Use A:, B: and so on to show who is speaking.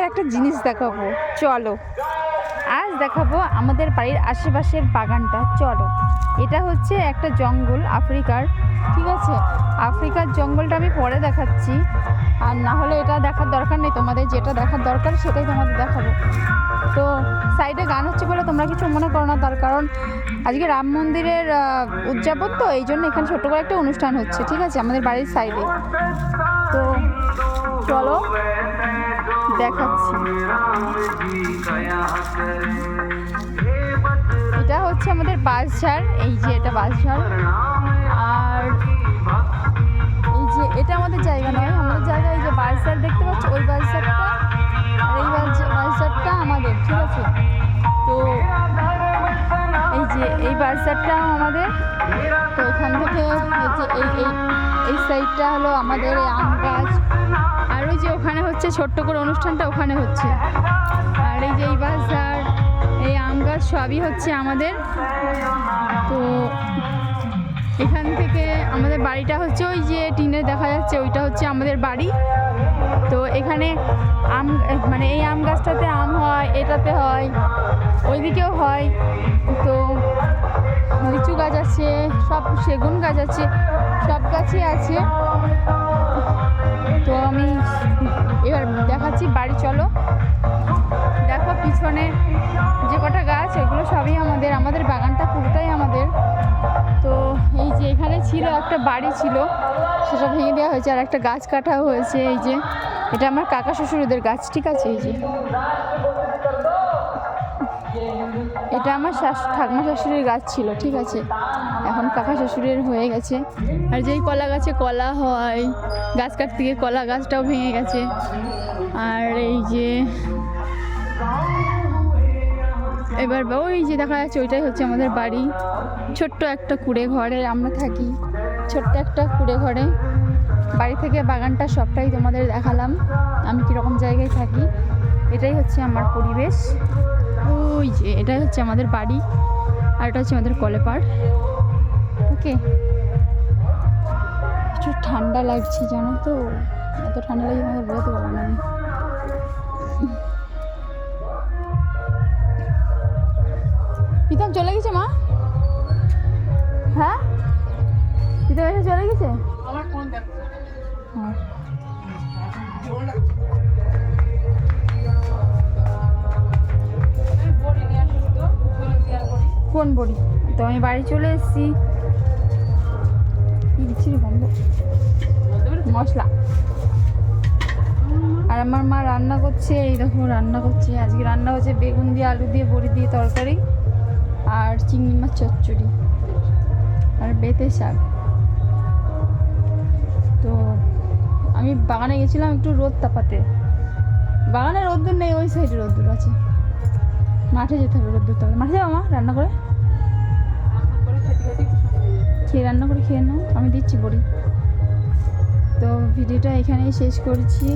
A: তোমাদের একটা জিনিস দেখাবো, চলো। আজ দেখাবো আমাদের বাড়ির আশেপাশের বাগানটা, চলো। এটা হচ্ছে একটা জঙ্গল আফ্রিকার, ঠিক আছে? আফ্রিকার জঙ্গলটা আমি পরে দেখাচ্ছি। আর না হলে এটা দেখার দরকার নেই, তোমাদের যেটা দেখার দরকার সেটাই তোমাদের দেখাবো। তো সাইডে গান হচ্ছে বলে তোমরা কিছু মনে করো না, তার কারণ আজকে রাম মন্দিরের উদযাপন তো, এই জন্য এখানে ছোট্ট করে একটা অনুষ্ঠান হচ্ছে, ঠিক আছে? আমাদের বাড়ির সাইডে। তো চলো। দেখাচ্ছি। এটা হচ্ছে আমাদের বাঁশঝাড় এই যে এটা বাঁশঝাড় আর এই যে এটা আমাদের জায়গা নয় আমাদের জায়গা এই যে বাঁশঝাড় দেখতে পাচ্ছ, ওই বাঁশঝাড়টা আর এই বাঁশঝাড়টা আমাদের, ঠিক আছে? তো এই যে এই বাঁশঝাড়টা আমাদের, তো এখান থেকে এই যে এই এই সাইডটা হলো আমাদের এই আম গাছ। আর ওই যে ওখানে হচ্ছে ছোট্ট করে অনুষ্ঠানটা ওখানে হচ্ছে। আর এই যে এই বাজার এই আম গাছ সবই হচ্ছে আমাদের। তো এখান থেকে আমাদের বাড়িটা হচ্ছে ওই যে টিনে দেখা যাচ্ছে, ওইটা হচ্ছে আমাদের বাড়ি। তো এখানে আম মানে এই আম গাছটাতে আম হয়, এটাতে হয়, ওইদিকেও হয়। তো লিচু গাছ আছে, সব সেগুন গাছ আছে, সব গাছই আছে। দেখাচ্ছি বাড়ি চলো। দেখো পিছনে যে কটা গাছ, এগুলো সবই আমাদের আমাদের বাগানটা পুরোটাই আমাদের। তো এই যে এখানে ছিল, একটা বাড়ি ছিল, সেটা ভেঙে দেওয়া হয়েছে, আর একটা গাছ কাটা হয়েছে, এই যে। এটা আমার কাকা শ্বশুরদের গাছ, ঠিক আছে? এই যে। এটা আমার শাশ, ঠাকুমা শাশুড়ির গাছ ছিল, ঠিক আছে? এখন কাকা শ্বশুরের হয়ে গেছে। আর যেই কলা গাছে কলা হয়, গাছ কাটতে গিয়ে কলা গাছটাও ভেঙে গেছে। আর এই যে, এবার ওই যে দেখা যাচ্ছে, ওইটাই হচ্ছে আমাদের বাড়ি। ছোট্ট একটা কুড়ে ঘরে আমরা থাকি। ছোট্ট একটা কুড়ে ঘরে। বাড়ি থেকে বাগানটা সবটাই তোমাদের দেখালাম, আমি কীরকম জায়গায় থাকি। এটাই হচ্ছে আমার পরিবেশ। ওই যে এটাই হচ্ছে আমাদের বাড়ি আর এটা হচ্ছে আমাদের কলেপাড় ওকে একটু ঠান্ডা লাগছে জানো তো? এত ঠান্ডা লাগছে আমাদের বোঝাতে পারব না। প্রীতম চলে গেছে মা? হ্যাঁ? প্রীতম এসে চলে গেছে? হ্যাঁ। কোন বড়ি? তো আমি বাড়ি চলে এসেছি। কি বিচ্ছিরি মশলা। আর আমার মা রান্না করছে, এই দেখো রান্না করছে। আজকে রান্না হচ্ছে বেগুন দিয়ে, আলু দিয়ে, বড়ি দিয়ে তরকারি আর চিংড়ি মাছ চচ্চড়ি আর বেতে শাক। তো আমি বাগানে গেছিলাম একটু রোদ তাপাতে। বাগানে রোদ্দুর নেই, ওই সাইডে রোদ্দুর আছে। মাঠে যেতে হবে রোদ্দুর তাপাতে। মাঠে যাব মা রান্না করে? খেয়ে রান্না করে খেয়ে নাও আমি দিচ্ছি বড়ি। তো ভিডিওটা এখানেই শেষ করছি।